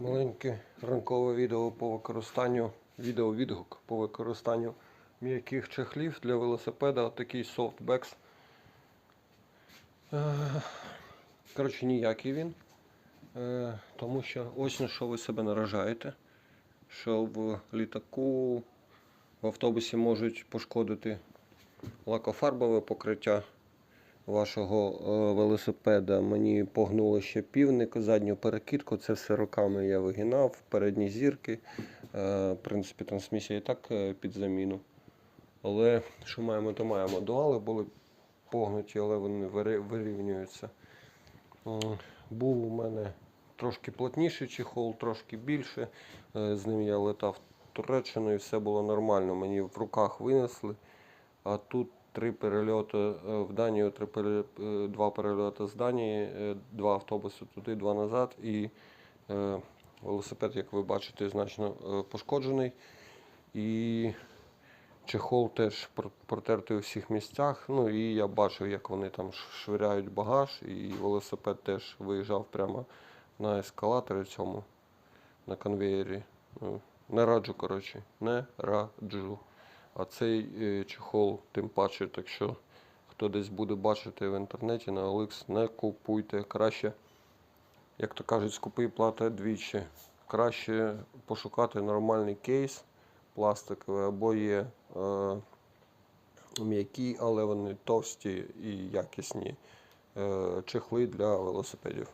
Маленьке ранкове відео по використанню, відеовідгук по використанню м'яких чехлів для велосипеда. Такий софтбекс. Е, Коротше, ніякий він. Е, Тому що ось на що ви себе наражаєте. Що в літаку, в автобусі можуть пошкодити лакофарбове покриття вашого е, велосипеда. Мені погнуло ще півник, задню перекидку. Це все руками я вигинав, передні зірки. Е, В принципі, трансмісія і так е, під заміну. Але що маємо, то маємо. Дуали були погнуті, але вони вирівнюються. Був у мене трошки плотніший чехол, трошки більше. З ним я летав в Туреччину і все було нормально. Мені в руках винесли. А тут три перельоти е, в Данію, три е, два перельоти з Данії, е, два автобуси туди, два назад. І велосипед, як ви бачите, значно пошкоджений. І чехол теж протертий у всіх місцях. Ну і я бачив, як вони там швиряють багаж, і велосипед теж виїжджав прямо на ескалаторі цьому, на конвеєрі. Ну, Не раджу, коротше, не раджу. А цей е, чехол тим паче, так що хто десь буде бачити в інтернеті на OLX, не купуйте. Краще, як то кажуть, скупий плата двічі. Краще пошукати нормальний кейс пластиковий або є е, м'які, але вони товсті і якісні е, чехли для велосипедів.